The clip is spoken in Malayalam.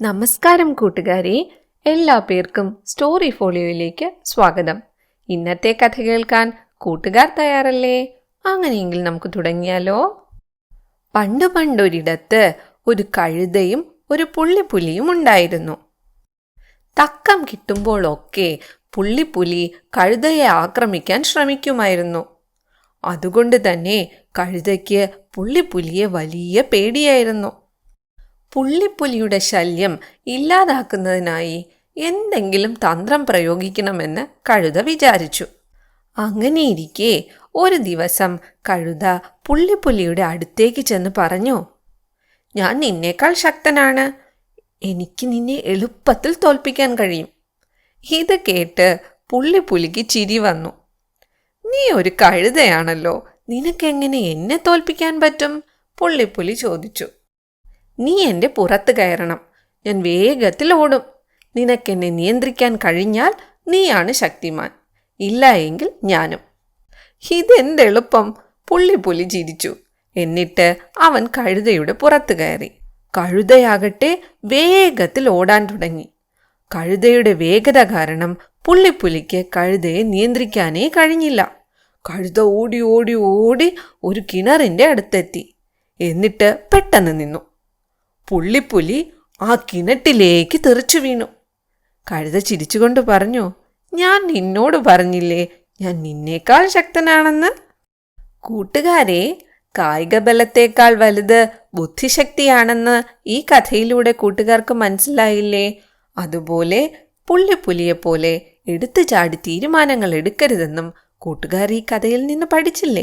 നമസ്കാരം കൂട്ടുകാരെ എല്ലാ പേർക്കും സ്റ്റോറി ഫോളിയോയിലേക്ക് സ്വാഗതം. ഇന്നത്തെ കഥ കേൾക്കാൻ കൂട്ടുകാർ തയ്യാറല്ലേ? അങ്ങനെയെങ്കിൽ നമുക്ക് തുടങ്ങിയാലോ? പണ്ട് പണ്ടൊരിടത്ത് ഒരു കഴുതയും ഒരു പുള്ളിപ്പുലിയും ഉണ്ടായിരുന്നു. തക്കം കിട്ടുമ്പോഴൊക്കെ പുള്ളിപ്പുലി കഴുതയെ ആക്രമിക്കാൻ ശ്രമിക്കുമായിരുന്നു. അതുകൊണ്ട് തന്നെ കഴുതയ്ക്ക് പുള്ളിപ്പുലിയെ വലിയ പേടിയായിരുന്നു. പുള്ളിപ്പുലിയുടെ ശല്യം ഇല്ലാതാക്കുന്നതിനായി എന്തെങ്കിലും തന്ത്രം പ്രയോഗിക്കണമെന്ന് കഴുത വിചാരിച്ചു. അങ്ങനെയിരിക്കെ ഒരു ദിവസം കഴുത പുള്ളിപ്പുലിയുടെ അടുത്തേക്ക് ചെന്ന് പറഞ്ഞു ഞാൻ നിന്നേക്കാൾ ശക്തനാണ്. എനിക്ക് നിന്നെ എളുപ്പത്തിൽ തോൽപ്പിക്കാൻ കഴിയും. ഇത് കേട്ട് പുള്ളിപ്പുലിക്ക് ചിരി വന്നു. നീ ഒരു കഴുതയാണല്ലോ. നിനക്കെങ്ങനെ എന്നെ തോൽപ്പിക്കാൻ പറ്റും? പുള്ളിപ്പുലി ചോദിച്ചു. നീ എന്റെ പുറത്ത് കയറണം. ഞാൻ വേഗത്തിൽ ഓടും. നിനക്കെന്നെ നിയന്ത്രിക്കാൻ കഴിഞ്ഞാൽ നീയാണ് ശക്തിമാൻ. ഇല്ല എങ്കിൽ ഞാനും. ഇതെന്തെളുപ്പം പുള്ളിപ്പുലി ചിരിച്ചു. എന്നിട്ട് അവൻ കഴുതയുടെ പുറത്ത് കയറി. കഴുതയാകട്ടെ വേഗത്തിൽ ഓടാൻ തുടങ്ങി. കഴുതയുടെ വേഗത കാരണം പുള്ളിപ്പുലിക്ക് കഴുതയെ നിയന്ത്രിക്കാനേ കഴിഞ്ഞില്ല. കഴുത ഓടി ഓടി ഓടി ഒരു കിണറിന്റെ അടുത്തെത്തി. എന്നിട്ട് പെട്ടെന്ന് നിന്നു. പുള്ളിപ്പുലി ആ കിണറ്റിലേക്ക് തെറിച്ചു വീണു. കഴുത ചിരിച്ചുകൊണ്ട് പറഞ്ഞു ഞാൻ നിന്നോട് പറഞ്ഞില്ലേ ഞാൻ നിന്നേക്കാൾ ശക്തനാണെന്ന്? കൂട്ടുകാരെ കായിക ബലത്തേക്കാൾ വലുത് ബുദ്ധിശക്തിയാണെന്ന് ഈ കഥയിലൂടെ കൂട്ടുകാർക്ക് മനസ്സിലായില്ലേ? അതുപോലെ പുള്ളിപ്പുലിയെ പോലെ എടുത്തു ചാടി തീരുമാനങ്ങൾ എടുക്കരുതെന്നും കൂട്ടുകാർ ഈ കഥയിൽ നിന്ന് പഠിച്ചില്ലേ?